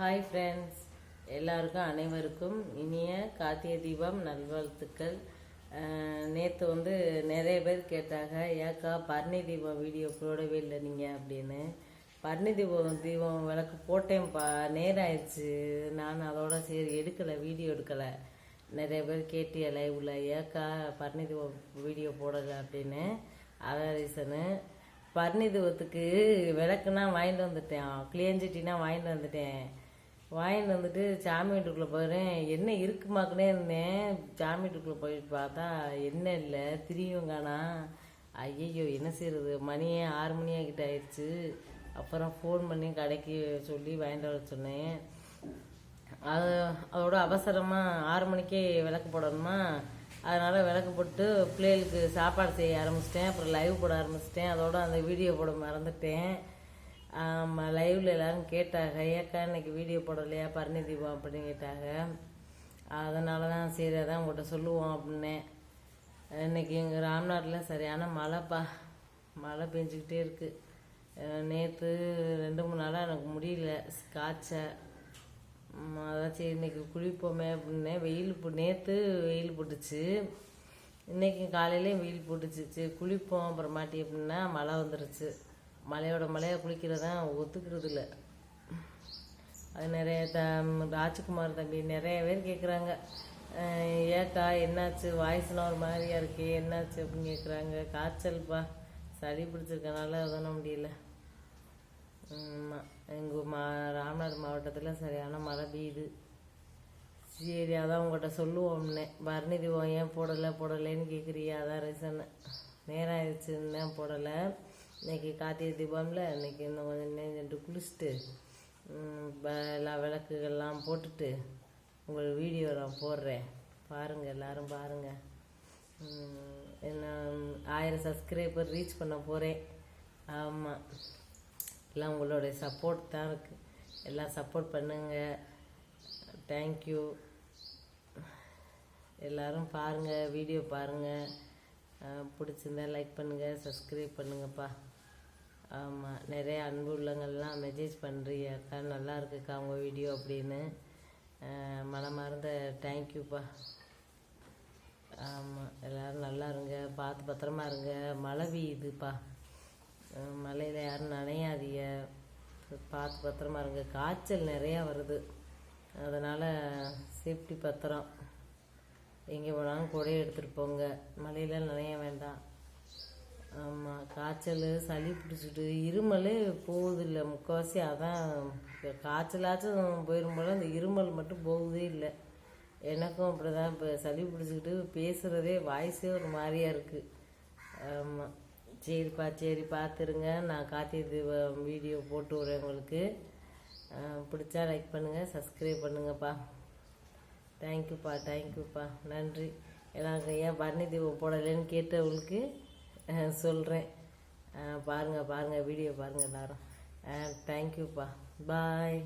Hi friends எல்லாருக்கும் அனைவருக்கும் இனிய கார்த்திகை தீபம் நல்வாழ்த்துக்கள். நேற்று வந்து நிறைய பேர் கேட்டாங்க ஏக்கா பரணி தீபம் வீடியோ போடவே இல்லை நீங்கள் அப்படின்னு. பரணி தீபம் தீபம் விளக்கு போட்டேன்ப்பா நேரம் ஆயிடுச்சு. நான் அதோட சரி எடுக்கலை வீடியோ எடுக்கலை. நிறைய பேர் கேட்டிய லைவில் ஏக்கா பரணி தீபம் வீடியோ போடலை அப்படின்னு. அதான் ரீசனு பரணி தீபத்துக்கு விளக்குனா வாங்கிட்டு வந்துட்டேன். கிளியஞ்சிட்டினா வாங்கிட்டு வந்துட்டேன். வாங்கிட்டு வந்துட்டு சாமி வீட்டுக்குள்ளே போகிறேன் என்ன இருக்குமாக்குனே இருந்தேன். சாமி வீட்டுக்குள்ளே போயிட்டு பார்த்தா என்ன இல்லை. திரியும் காணா. ஐயையோ என்ன செய்யறது மணியே ஆறு மணி ஆகிட்ட ஆயிடுச்சு. அப்புறம் ஃபோன் பண்ணி கடைக்கு சொல்லி வாங்கிட்டு வர சொன்னேன். அது அதோட அவசரமாக ஆறு மணிக்கே விளக்கு போடணுமா? அதனால் விளக்கு போட்டு பிள்ளைகளுக்கு சாப்பாடு செய்ய ஆரம்பிச்சிட்டேன். அப்புறம் லைவ் போட ஆரம்பிச்சிட்டேன். அதோட அந்த வீடியோ போட மறந்துட்டேன். ஆமாம் லைவில் எல்லாரும் கேட்டாங்க ஏக்கா இன்னைக்கு வீடியோ போடலையா? பரணி தீபம் அப்படின்னு கேட்டாங்க. அதனால தான் சரி அதான் உங்கள்கிட்ட சொல்லுவோம் அப்படின்னேன். இன்னைக்கு எங்கள் ராம்நாட்டில் சரியான மழைப்பா. மழை பெஞ்சிக்கிட்டே இருக்குது நேற்று ரெண்டு மூணு நாளாக எனக்கு முடியல காய்ச்ச. அதான் சரி இன்னைக்கு குளிப்போமே அப்படின்னேன் வெயில் நேற்று வெயில் போட்டுச்சு. இன்னைக்கு காலையிலேயும் வெயில் போட்டுச்சு. சரி குளிப்போம் அப்புறமாட்டி அப்படின்னா மழை வந்துருச்சு. மலையோட மலையை குளிக்கிறதான் ஒத்துக்கிறது இல்லை அது நிறைய த ராஜ்குமார் தம்பி நிறைய பேர் கேட்குறாங்க ஏக்கா என்னாச்சு? வாய்ஸ்லாம் ஒரு மாதிரியா இருக்கு. என்னாச்சு அப்படின்னு கேட்குறாங்க காய்ச்சல்ப்பா. சளி பிடிச்சிருக்கனால அதன முடியல. ஆமாம் எங்கள் மா ராமநாதர் மாவட்டத்தில் சரியான மழை பெய்யுது. சரி அதான் உங்கள்கிட்ட சொல்லுவோம்னே. பரணி தீபம் ஏன் போடலை? போடலைன்னு கேட்குறியா அதான் ரீசன் நேரம் ஆயிடுச்சுன்னு தான் போடலை. இன்னைக்கு கார்த்திகை தீபம்ல இன்னைக்கு இன்னும் கொஞ்சம் நேரம் குளிச்சுட்டு ப- எல்லா விளக்குகள்லாம் போட்டுட்டு உங்களுக்கு வீடியோ நான் போடுறேன். பாருங்கள் எல்லாரும் பாருங்கள் என்ன ஆயிரம் சப்ஸ்கிரைபர் ரீச் பண்ண போகிறேன் ஆமாம் எல்லாம் உங்களுடைய சப்போர்ட் தான் இருக்குது எல்லாம் சப்போர்ட் பண்ணுங்கள் தேங்க்யூ எல்லோரும் பாருங்கள் வீடியோ பாருங்கள் பிடிச்சிருந்தா லைக் பண்ணுங்கள் சப்ஸ்கிரைப் பண்ணுங்கப்பா. ஆமாம் நிறைய அன்பு உள்ளங்கள்லாம் மெசேஜ் பண்ணுறீங்க அக்கா நல்லா இருக்குக்கா உங்கள் வீடியோ அப்படின்னு. மனமார்ந்த தேங்க்யூப்பா ஆமாம் எல்லோரும் நல்லா இருங்க பார்த்து பத்திரமா இருங்க. மழை பெய்யுதுப்பா. மழையில் யாரும் நனையாதீங்க. பார்த்து பத்திரமா இருங்க. காய்ச்சல் நிறையா வருது. அதனால் சேஃப்டி பத்திரம். எங்கே போனாலும் கொடையை எடுத்துகிட்டு போங்க. மழையில் நனைய வேண்டாம். ஆமாம் காய்ச்சல் சளி பிடிச்சிட்டு இருமல் போகுது இல்லை முக்கால்வாசி. அதான் இப்போ காய்ச்சலாச்சும் போயிடும் போல அந்த இருமல் மட்டும் போகுதே இல்லை. எனக்கும் அப்படி தான் இப்போ சளி பிடிச்சிக்கிட்டு பேசுகிறதே வாய்ஸே ஒரு மாதிரியாக இருக்குது ஆமாம் சரிப்பா சரி பார்த்துருங்க நான் கார்த்திகை தீபம் வீடியோ போட்டு விட்றேன் உங்களுக்கு. பிடிச்சா லைக் பண்ணுங்கள் சப்ஸ்கிரைப் பண்ணுங்கப்பா. தேங்க்யூப்பா தேங்க்யூப்பா நன்றி. எனக்கு ஏன் பரணி தீபம் போடலைன்னு கேட்டவங்களுக்கு சொல்கிறேன் பாருங்கள் பாருங்கள் வீடியோ பாருங்கள் எல்லாரும். தேங்க்யூப்பா பாய்